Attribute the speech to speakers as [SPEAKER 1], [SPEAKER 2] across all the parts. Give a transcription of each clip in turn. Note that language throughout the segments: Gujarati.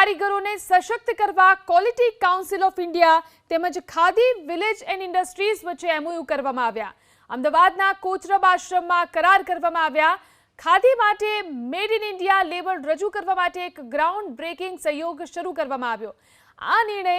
[SPEAKER 1] કારીગરોને સશક્ત કરવા ક્વોલિટી કાઉન્સિલ ઓફ ઇન્ડિયા તેમજ ખાદી વિલેજ એન્ડ ઇન્ડસ્ટ્રીઝ વચ્ચે એમઓયુ કરવામાં આવ્યા. અમદાવાદના કોચરબ આશ્રમમાં કરાર કરવામાં આવ્યા. ખાદી માટે મેડ ઇન ઇન્ડિયા લેબલ રજૂ કરવા માટે એક ગ્રાઉન્ડ બ્રેકિંગ સહયોગ શરૂ કરવામાં આવ્યો. આ નિર્ણય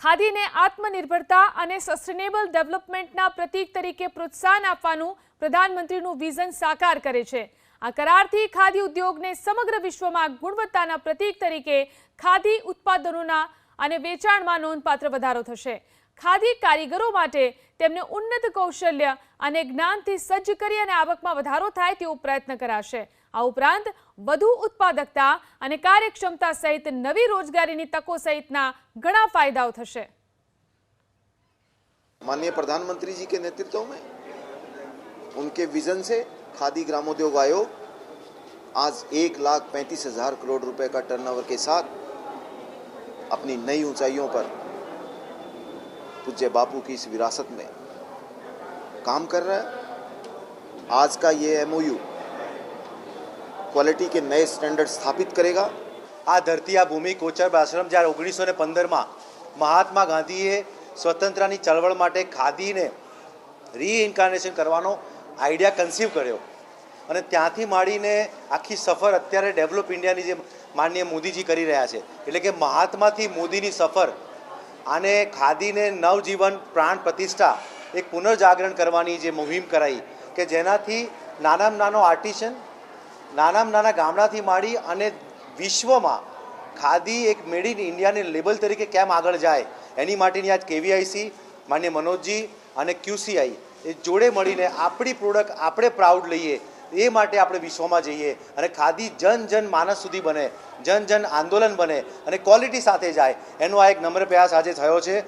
[SPEAKER 1] ખાદીને આત્મનિર્ભરતા અને સસ્ટેનેબલ ડેવલપમેન્ટના પ્રતીક તરીકે પ્રોત્સાહન આપવાનું પ્રધાનમંત્રીનું વિઝન સાકાર કરે છે. આ કરારથી ખાદી ઉદ્યોગને સમગ્ર વિશ્વમાં ગુણવત્તાના પ્રતીક તરીકે ખાદી ઉત્પાદનોના અને વેચાણમાં નોંધપાત્ર વધારો થશે ખાદી કારીગરો માટે તેમને ઉન્નત કૌશલ્ય અને જ્ઞાનથી સજ્જ કરી અને આવકમાં વધારો થાય તેવો પ્રયત્ન કરાશે આ ઉપરાંત વધુ ઉત્પાદકતા અને કાર્યક્ષમતા સહિત નવી રોજગારીની તકો સહિતના ઘણા ફાયદાઓ થશે
[SPEAKER 2] माननीय प्रधानमंत्री जी के नेतृत्व में उनके विजन से खादी ग्रामोद्योग आयोग आज एक लाख पैंतीस हजार करोड़ रुपए का टर्नओवर के साथ अपनी नई ऊंचाइयों पर पूज्य बापू की इस विरासत में काम कर रहा है आज का ये एमओयू क्वालिटी के नए स्टैंडर्ड स्थापित करेगा
[SPEAKER 3] આ ધરતી આ ભૂમિ કોચરબ આશ્રમ જ્યારે ઓગણીસો ને પંદરમાં મહાત્મા ગાંધીએ સ્વતંત્રતાની ચળવળ માટે ખાદીને રીઇન્કાર્નેશન કરવાનો આઈડિયા કન્સીવ કર્યો. અને ત્યાંથી માંડીને આખી સફર અત્યારે ડેવલપ ઇન્ડિયાની જે માનનીય મોદીજી કરી રહ્યા છે. એટલે કે મહાત્માથી મોદીની સફર આને ખાદીને નવજીવન પ્રાણ પ્રતિષ્ઠા એક પુનર્જાગરણ કરવાની જે મુહિમ કરાઈ કે જેનાથી નાનામાં નાનો આર્ટિશન નાનામાં નાના ગામડાથી માંડી અને વિશ્વમાં ખાદી એક મેડ ઇન ઇન્ડિયાને લેબલ તરીકે કેમ આગળ જાય એની માટેની આજ કેવીઆઈસી માન્ય મનોજજી અને ક્યુસીઆઈ એ જોડે મળીને આપણી પ્રોડક્ટ આપણે પ્રાઉડ લઈએ, એ માટે આપણે વિશ્વમાં જઈએ અને ખાદી જન જન માનસ સુધી બને, જન જન આંદોલન બને અને ક્વોલિટી સાથે જાય. એનો આ એક નમ્ર પ્રયાસ આજે થયો છે.